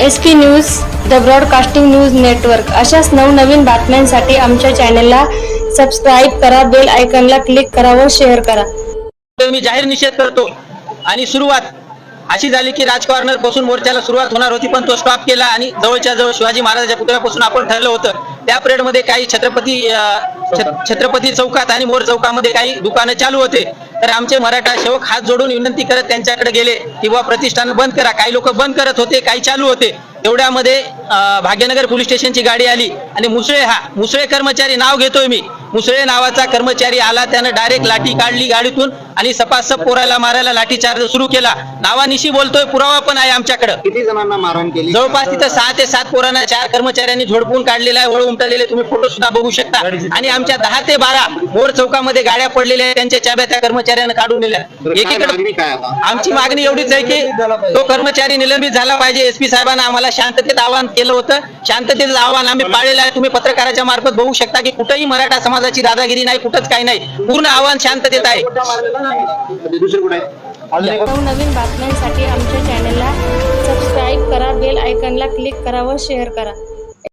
S P news the broadcasting news network अशाच नवनवीन बातम्यांसाठी आमच्या चॅनलला सबस्क्राईब करा बेल आयकॉनला क्लिक करा व शेअर करा. मी जाहीर निषेध करतो. आणि सुरुवात अशी झाली की राजपासून मोर्चाला सुरुवात होणार होती पण तो स्टॉप केला आणि जवळच्या जवळ शिवाजी महाराजांच्या पुतळ्यापासून आपण ठरलं होतं. त्या परेडमध्ये काही छत्रपती छत्रपती चौकात आणि मोर चौकामध्ये काही दुकानं चालू होते. तर आमचे मराठा सेवक हात जोडून विनंती करत त्यांच्याकडे गेले की प्रतिष्ठान बंद करा. काही लोक बंद करत होते काही चालू होते. एवढ्यामध्ये भाग्यनगर पोलीस स्टेशनची गाडी आली आणि मुसळे हा मुसळे कर्मचारी नाव घेतोय मी. मुसळे नावाचा कर्मचारी आला त्यानं डायरेक्ट लाठी काढली गाडीतून. आणि सपासप पोराला मारायला लाठीचार्ज सुरू केला. नावानिशी बोलतोय पुरावा पण आहे आमच्याकडे. किती जणांना मारहाण केली? जवळपास तिथं सहा ते सात पोरांना चार कर्मचाऱ्यांनी झोडपून काढलेला आहे वळ उमटलेले तुम्ही फोटो सुद्धा बघू शकता. आणि आमच्या दहा ते बारा मोर चौकामध्ये गाड्या पडलेल्या आहेत त्यांच्या चाब्या त्या कर्मचाऱ्यानं काढून दिल्या एकीकडे आमची मागणी एवढीच आहे की तो कर्मचारी निलंबित झाला पाहिजे. एसपी साहेबांना आम्हाला शांततेत आवाहन केलं होतं. शांततेचं आव्हान आम्ही पाळलेलं आहे. तुम्ही पत्रकाराच्या मार्फत बघू शकता की कुठेही मराठा समाजाची दादागिरी नाही कुठंच काही नाही. पूर्ण आव्हान शांततेत आहे. दुसरे कुठे नवीन बातम्यांसाठी आमच्या चॅनलला सबस्क्राईब करा बेल आयकनला क्लिक करा व शेअर करा.